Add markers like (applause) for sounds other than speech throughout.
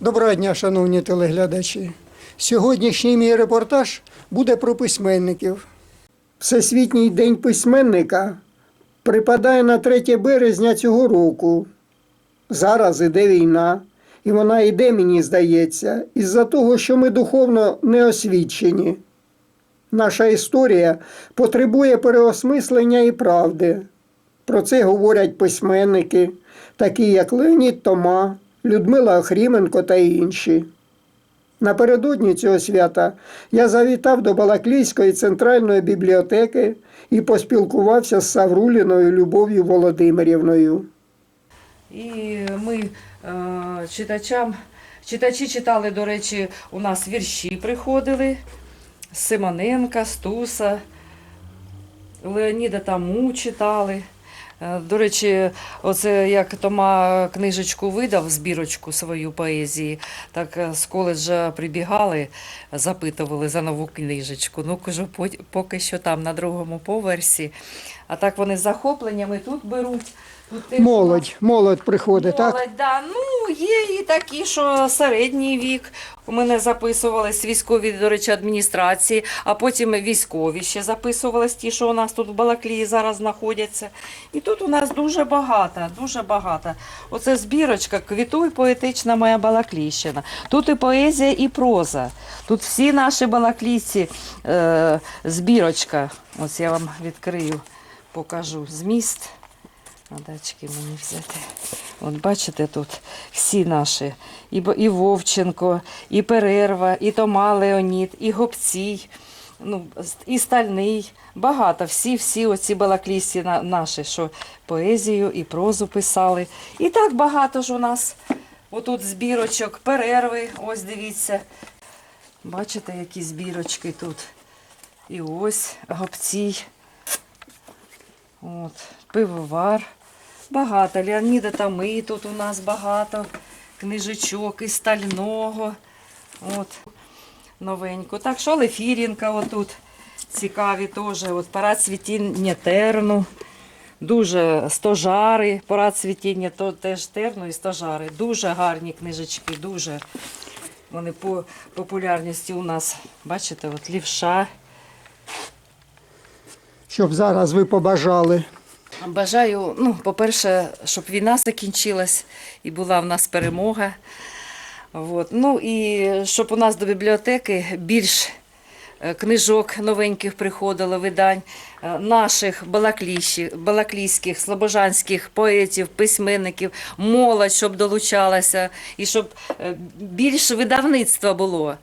Доброго дня, шановні телеглядачі. Сьогоднішній мій репортаж буде про письменників. Всесвітній день письменника припадає на 3 березня цього року. Зараз іде війна, і вона йде, мені здається, із-за того, що ми духовно не освічені. Наша історія потребує переосмислення і правди. Про це говорять письменники, такі як Леонід Тома, Людмила Охріменко та інші. Напередодні цього свята я завітав до Балаклійської центральної бібліотеки і поспілкувався з Савруліною Любов'ю Володимирівною. І ми е, читачам, читачі читали, до речі, у нас вірші приходили Симоненка, Стуса, Леоніда Таму читали. Е, До речі, оце як Тома книжечку видав, збірочку свою поезії, так е, з коледжа прибігали, запитували за нову книжечку. Ну, кажу, «Пот- поки що там на другому поверсі. А так вони з захопленнями тут беруть. Тут Молодь, молодь приходить, так? Молодь, да. Ну, є і такі, що середній вік. У мене записувались військові, до речі, адміністрації, а потім військові ще записувались, ті, що у нас тут в Балаклії зараз знаходяться. І тут у нас дуже багато, дуже багато. Оце збірочка Квітуй поетична моя Балаклійщина. Тут і поезія, і проза. Тут всі наші балаклійці е, збірочка. Ось я вам відкрию, покажу зміст. А дачки мені взяти. От бачите тут всі наші. І, і Вовченко, і Перерва, і Тома Леонід, і Гопцій, ну, і Стальний. Багато. Всі, всі оці балаклісті наші, що поезію і прозу писали. І так багато ж у нас. Отут збірочок, перерви, ось дивіться. Бачите, які збірочки тут. І ось Гопцій. От, пивовар. Багато. Леоніда Томи тут у нас багато. Книжечок і стального. От, новенько. Так що Лефірінка отут. Цікаві теж. От парад цвітіння терну. Дуже стожари, парад цвітіння, то теж терну і стожари. Дуже гарні книжечки, дуже. Вони по популярності у нас, бачите, от лівша. Щоб зараз ви побажали. Бажаю, ну, по-перше, щоб війна закінчилась і була в нас перемога. От. Ну і щоб у нас до бібліотеки більш е, книжок новеньких приходило, видань е, наших балаклійських, слобожанських поетів, письменників, молодь, щоб долучалася, і щоб е, більше видавництва було.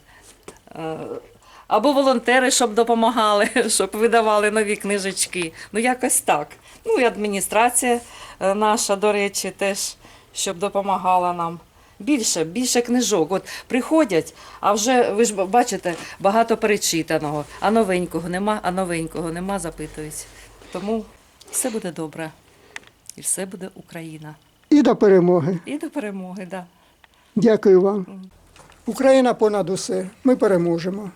Або волонтери, щоб допомагали, (laughs) щоб видавали нові книжечки. Ну, якось так. Ну і адміністрація е, наша, до речі, теж щоб допомагала нам. Більше, більше книжок. От приходять, а вже ви ж бачите, багато перечитаного. А новенького нема, а новенького нема, запитують. Тому все буде добре. І все буде Україна. І до перемоги. І до перемоги, так. Да. Дякую вам. Україна понад усе. Ми переможемо.